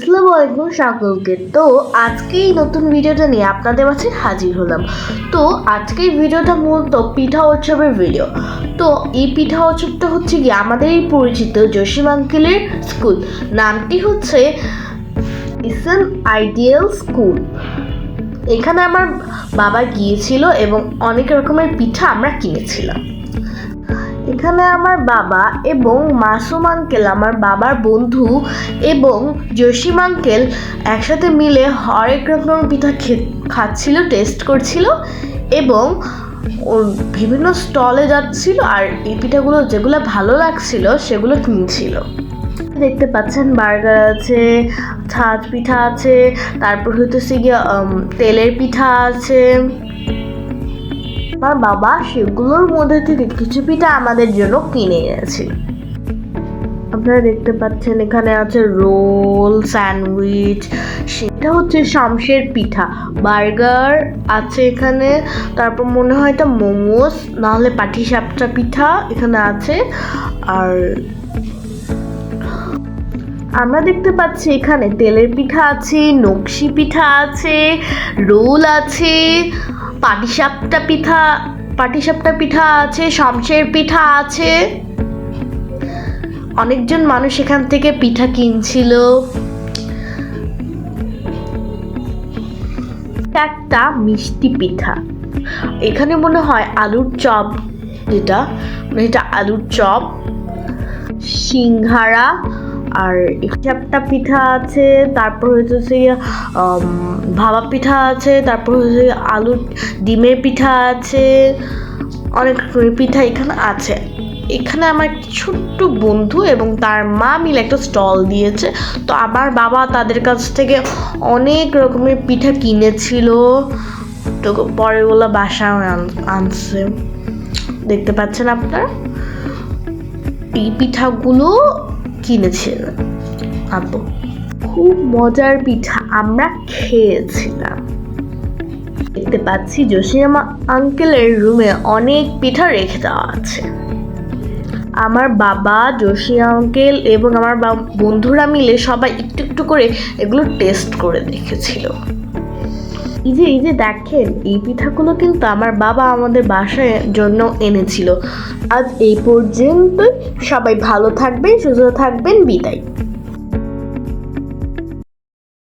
আসসালামু আলাইকুম তো আজকে এই নতুন ভিডিওটা নিয়ে আপনাদের মাঝে হাজির হলাম। তো আজকে ভিডিওটা মূলত পিঠা উৎসবের ভিডিও। তো এই পিঠা উৎসবটা হচ্ছে কি আমাদের এই পরিচিত জসিম আঙ্কেলের স্কুল। নামটি হচ্ছে ইসেন আইডিয়াল স্কুল। এখানে আমার বাবা গিয়েছিল এবং অনেক রকমের পিঠা আমরা কিনেছিলাম। এখানে আমার বাবা এবং মাসুম আঙ্কেল আমার বাবার বন্ধু এবং জসিম আঙ্কেল একসাথে মিলে হরেক রকমের পিঠা খাচ্ছিল টেস্ট করছিল এবং বিভিন্ন স্টলে যাচ্ছিল আর এই পিঠাগুলো যেগুলো ভালো লাগছিল সেগুলো কিনছিল। দেখতে পাচ্ছেন বার্গার আছে ছাঁচ পিঠা আছে, তারপর হইতেছে গিয়ে তেলের পিঠা আছে। আমার বাবা সেগুলোর মধ্যে থেকে কিছু পিঠা আমাদের জন্য কিনে এনেছিল। আপনারা দেখতে পাচ্ছেন এখানে আছে রোল, স্যান্ডউইচ, সেটা হচ্ছে শামশের পিঠা। বার্গার আছে এখানে, তারপর মনে হয় এটা মোমোস, নাহলে পাটিসাপটা পিঠা এখানে আছে। আর আমরা দেখতে পাচ্ছি এখানে তেলের পিঠা আছে, নকশি পিঠা আছে, রোল আছে। পাটিসাপটা পিঠা পাটিসাপটা পিঠা আছে শামশের পিঠা আছে। অনেকজন মানুষ এখান থেকে পিঠা কিনছিল। একটা মিষ্টি পিঠা। এখানে মনে হয় আলুর চপ যেটা মানে এটা আলুর চপ। সিংহারা আর একটা পিঠা আছে, তারপর হচ্ছে ভাপা পিঠা আছে, তারপর হচ্ছে আলুর ডিমের পিঠা আছে, অনেক পিঠা এখানে আছে। এখানে আমার ছোট্ট বন্ধু এবং তার মা মিলে একটা স্টল দিয়েছে। তো আমার বাবা তাদের কাছ থেকে অনেক রকমের পিঠা কিনেছিল। তো পরে বাসায় আন- আনছে। দেখতে পাচ্ছেন আপনারা? এই পিঠাগুলো কিনেছিলাম। আব্বু, খুব মজার পিঠা আমরা খেয়েছিলাম। দেখতে পাচ্ছি জসিমা আঙ্কেলের রুমে অনেক পিঠা রেখে দেওয়া আছে। আমার বাবা জসি আঙ্কেল এবং আমার বন্ধুরা মিলে সবাই একটু একটু করে এগুলো টেস্ট করে দেখেছিল। এই যে এই যে দেখেন, এই পিঠাগুলো কিন্তু আমার বাবা আমাদের বাসায় জন্য এনেছিল। আজ এই পর্যন্তই। সবাই ভালো থাকবেন, সুস্থ থাকবেন। বিদায়।